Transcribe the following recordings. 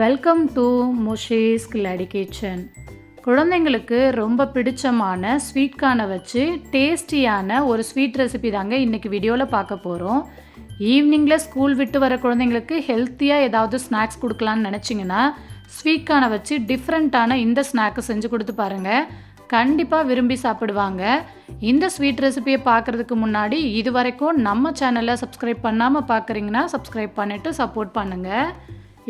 Welcome to முஷேஸ் கிளாடி kitchen குழந்தைங்களுக்கு ரொம்ப பிடிச்சமான ஸ்வீட்கான வச்சு டேஸ்டியான ஒரு ஸ்வீட் ரெசிபி தாங்க இன்றைக்கி வீடியோவில் பார்க்க போகிறோம் ஈவினிங்கில் ஸ்கூல் விட்டு வர குழந்தைங்களுக்கு ஹெல்த்தியாக ஏதாவது ஸ்நாக்ஸ் கொடுக்கலான்னு நினச்சிங்கன்னா ஸ்வீட்கான வச்சு டிஃப்ரெண்ட்டான இந்த ஸ்நாக்கை செஞ்சு கொடுத்து பாருங்கள் கண்டிப்பாக விரும்பி சாப்பிடுவாங்க. இந்த ஸ்வீட் ரெசிபியை பார்க்குறதுக்கு முன்னாடி இது வரைக்கும் நம்ம சேனலை சப்ஸ்கிரைப் பண்ணாமல் பார்க்குறீங்கன்னா சப்ஸ்கிரைப் பண்ணிவிட்டு சப்போர்ட் பண்ணுங்கள்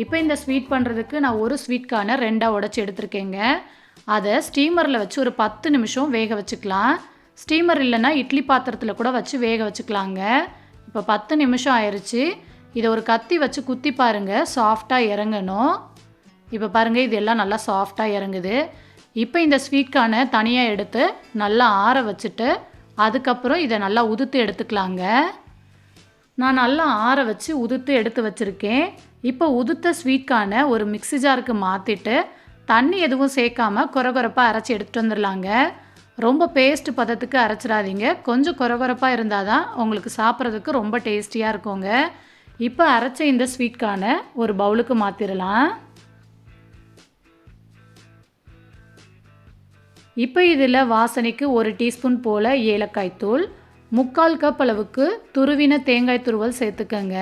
இப்போ இந்த ஸ்வீட் பண்ணுறதுக்கு நான் ஒரு ஸ்வீட்கான ரெண்டாக உடச்சி எடுத்திருக்கேங்க. அதை ஸ்டீமரில் வச்சு ஒரு பத்து நிமிஷம் வேக வச்சுக்கலாம். ஸ்டீமர் இல்லைன்னா இட்லி பாத்திரத்தில் கூட வச்சு வேக வச்சுக்கலாங்க. இப்போ பத்து நிமிஷம் ஆயிடுச்சு இதை ஒரு கத்தி வச்சு குத்தி பாருங்கள் சாஃப்டாக இறங்கணும். இப்போ பாருங்கள் இது எல்லாம் நல்லா சாஃப்டாக இறங்குது. இப்போ இந்த ஸ்வீட்கான தனியாக எடுத்து நல்லா ஆற வச்சுட்டு அதுக்கப்புறம் இதை நல்லா உதுத்து எடுத்துக்கலாங்க. நான் நல்லா ஆற வச்சு உதுத்து எடுத்து வச்சுருக்கேன். இப்போ உதுத்த ஸ்வீட்கான ஒரு மிக்ஸி ஜாருக்கு மாற்றிட்டு தண்ணி எதுவும் சேர்க்காம குறகுறப்பாக அரைச்சி எடுத்துகிட்டு வந்துடலாங்க. ரொம்ப பேஸ்ட் பதத்துக்கு அரைச்சிடாதீங்க. கொஞ்சம் குறகுறப்பாக இருந்தால் தான் உங்களுக்கு சாப்பிட்றதுக்கு ரொம்ப டேஸ்டியாக இருக்குங்க. இப்போ அரைச்ச இந்த ஸ்வீட்கான ஒரு பவுலுக்கு மாற்றிடலாம் இப்போ இதில் வாசனைக்கு ஒரு டீஸ்பூன் போல் ஏலக்காய் தூள் முக்கால் கப் அளவுக்கு துருவின தேங்காய் துருவல் சேர்த்துக்கங்க.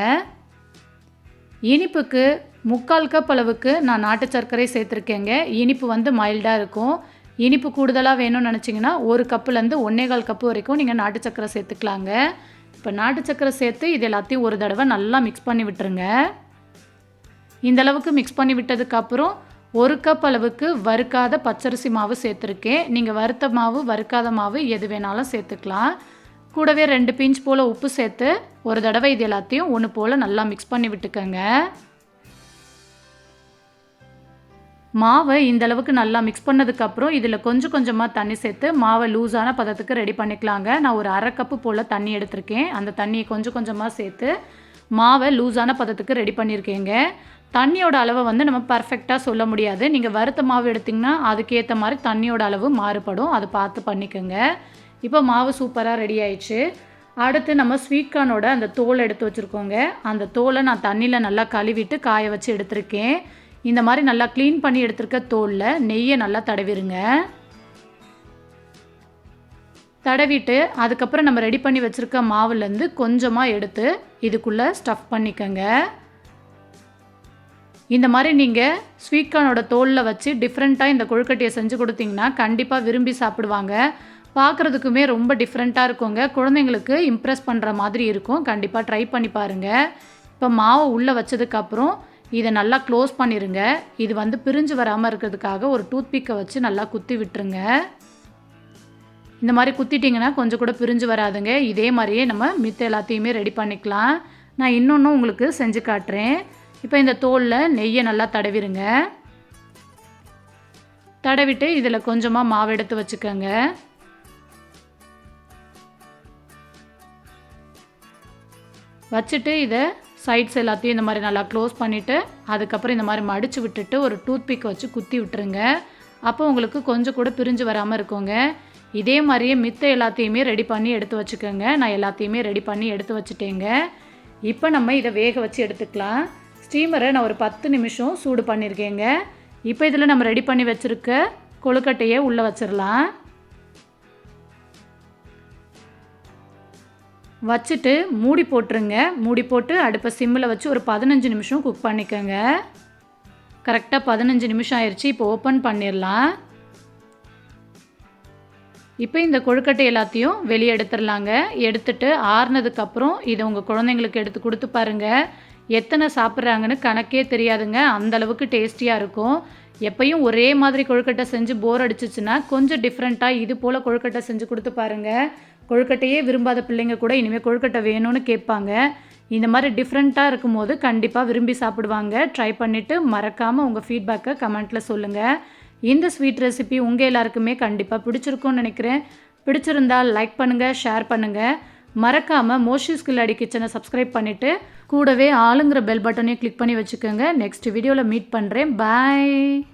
இனிப்புக்கு முக்கால் கப் அளவுக்கு நான் நாட்டு சர்க்கரை சேர்த்துருக்கேங்க. இனிப்பு வந்து மைல்டாக இருக்கும். இனிப்பு கூடுதலாக வேணும்னு நினச்சிங்கன்னா ஒரு கப்புலேருந்து ஒன்றே கால் கப்பு வரைக்கும் நீங்கள் நாட்டு சர்க்கரை சேர்த்துக்கலாங்க. இப்போ நாட்டு சர்க்கரை சேர்த்து இது எல்லாத்தையும் ஒரு தடவை நல்லா மிக்ஸ் பண்ணி விட்டுருங்க. இந்தளவுக்கு மிக்ஸ் பண்ணி விட்டதுக்கப்புறம் ஒரு கப் அளவுக்கு வறுக்காத பச்சரிசி மாவு சேர்த்துருக்கேன். நீங்கள் வறுத்த மாவு வறுக்காத மாவு எது வேணாலும் சேர்த்துக்கலாம். கூடவே ரெண்டு பிஞ்ச் போல் உப்பு சேர்த்து ஒரு தடவை இது எல்லாத்தையும் ஒன்று போல் நல்லா மிக்ஸ் பண்ணி விட்டுக்கோங்க. மாவை இந்த அளவுக்கு நல்லா மிக்ஸ் பண்ணதுக்கப்புறம் இதில் கொஞ்சம் கொஞ்சமாக தண்ணி சேர்த்து மாவை லூஸான பதத்துக்கு ரெடி பண்ணிக்கலாங்க. நான் ஒரு அரை கப்பு போல் தண்ணி எடுத்திருக்கேன். அந்த தண்ணியை கொஞ்சம் கொஞ்சமாக சேர்த்து மாவை லூஸான பதத்துக்கு ரெடி பண்ணியிருக்கேங்க. தண்ணியோட அளவை வந்து நம்ம பர்ஃபெக்டாக சொல்ல முடியாது. நீங்கள் வறுத்த மாவு எடுத்திங்கன்னா அதுக்கேற்ற மாதிரி தண்ணியோட அளவு மாறுபடும். அதை பார்த்து பண்ணிக்கோங்க. இப்போ மாவு சூப்பராக ரெடி ஆயிடுச்சு. அடுத்து நம்ம ஸ்வீட் கார்னோட அந்த தோலை எடுத்து வச்சுருக்கோங்க. அந்த தோலை நான் தண்ணியில் நல்லா கழுவிட்டு காய வச்சு எடுத்திருக்கேன். இந்த மாதிரி நல்லா க்ளீன் பண்ணி எடுத்திருக்க தோலில் நெய்யை நல்லா தடவிடுங்க தடவிட்டு அதுக்கப்புறம் நம்ம ரெடி பண்ணி வச்சுருக்க மாவுலேருந்து கொஞ்சமாக எடுத்து இதுக்குள்ளே ஸ்டஃப் பண்ணிக்கோங்க. இந்த மாதிரி நீங்கள் ஸ்வீட் கார்னோட தோலில் வச்சு டிஃப்ரெண்ட்டாக இந்த கொழுக்கட்டையை செஞ்சு கொடுத்தீங்கன்னா கண்டிப்பாக விரும்பி சாப்பிடுவாங்க. பார்க்குறதுக்குமே ரொம்ப டிஃப்ரெண்ட்டாக இருக்குங்க. குழந்தைங்களுக்கு இம்ப்ரெஸ் பண்ணுற மாதிரி இருக்கும். கண்டிப்பாக ட்ரை பண்ணி பாருங்கள் இப்போ மாவை உள்ளே வச்சதுக்கப்புறம் இதை நல்லா க்ளோஸ் பண்ணிடுங்க இது வந்து பிரிஞ்சு வராமல் இருக்கிறதுக்காக ஒரு டூத்பிக்கை வச்சு நல்லா குத்தி விட்டுருங்க. இந்த மாதிரி குத்திட்டிங்கன்னா கொஞ்சம் கூட பிரிஞ்சு வராதுங்க. இதே மாதிரியே நம்ம மித்த எல்லாத்தையுமே ரெடி பண்ணிக்கலாம். நான் இன்னொன்று உங்களுக்கு செஞ்சு காட்டுறேன். இப்போ இந்த தோலில் நெய்யை நல்லா தடவிடுங்க தடவிட்டு இதில் கொஞ்சமாக மாவு எடுத்து வச்சுக்கோங்க. வச்சுட்டு இதை சைட்ஸ் எல்லாத்தையும் இந்த மாதிரி நல்லா க்ளோஸ் பண்ணிவிட்டு அதுக்கப்புறம் இந்த மாதிரி மடித்து விட்டுட்டு ஒரு டூத்பிக் வச்சு குத்தி விட்டுருங்க. அப்போ உங்களுக்கு கொஞ்சம் கூட பிரிஞ்சு வராமல் இருக்குங்க. இதே மாதிரியே மித்த எல்லாத்தையுமே ரெடி பண்ணி எடுத்து வச்சுக்கோங்க. நான் எல்லாத்தையுமே ரெடி பண்ணி எடுத்து வச்சுட்டேங்க. இப்போ நம்ம இதை வேக வச்சு எடுத்துக்கலாம். ஸ்டீமரை நான் ஒரு பத்து நிமிஷம் சூடு பண்ணியிருக்கேங்க. இப்போ இதில் நம்ம ரெடி பண்ணி வச்சுருக்க கொழுக்கட்டையை உள்ளே வச்சிடலாம். வச்சுட்டு மூடி போட்டுருங்க. மூடி போட்டு அடுப்பை சிம்மில் வச்சு ஒரு பதினஞ்சு நிமிஷம் குக் பண்ணிக்கோங்க. கரெக்டாக பதினஞ்சு நிமிஷம் ஆயிடுச்சு இப்போ ஓப்பன் பண்ணிடலாம். இப்போ இந்த கொழுக்கட்டை எல்லாத்தையும் வெளியே எடுத்துடலாங்க. எடுத்துட்டு ஆறுனதுக்கப்புறம் இதை உங்கள் குழந்தைங்களுக்கு எடுத்து கொடுத்து பாருங்கள் எத்தனை சாப்பிட்றாங்கன்னு கணக்கே தெரியாதுங்க. அந்தளவுக்கு டேஸ்டியாக இருக்கும். எப்பயும் ஒரே மாதிரி கொழுக்கட்டை செஞ்சு போர் அடிச்சிச்சுன்னா கொஞ்சம் டிஃப்ரெண்ட்டாக இது போல் கொழுக்கட்டை செஞ்சு கொடுத்து பாருங்கள் கொழுக்கட்டையே விரும்பாத பிள்ளைங்க கூட இனிமேல் கொழுக்கட்டை வேணும்னு கேட்பாங்க. இந்த மாதிரி டிஃப்ரெண்ட்டாக இருக்கும்போது கண்டிப்பாக விரும்பி சாப்பிடுவாங்க. ட்ரை பண்ணிவிட்டு மறக்காமல் உங்கள் ஃபீட்பேக்கை கமெண்ட்டில் சொல்லுங்கள் இந்த ஸ்வீட் ரெசிபி உங்கள் எல்லாருக்குமே கண்டிப்பாக பிடிச்சிருக்கும்னு நினைக்கிறேன். பிடிச்சிருந்தால் லைக் பண்ணுங்கள் ஷேர் பண்ணுங்கள் மறக்காமல் மோஷிஸ் கில்லாடி கிச்சனை சப்ஸ்கிரைப் பண்ணிவிட்டு கூடவே ஆளுங்கிற பெல் பட்டனையும் கிளிக் பண்ணி வச்சுக்கோங்க. நெக்ஸ்ட் வீடியோவில் மீட் பண்ணுறேன் பாய்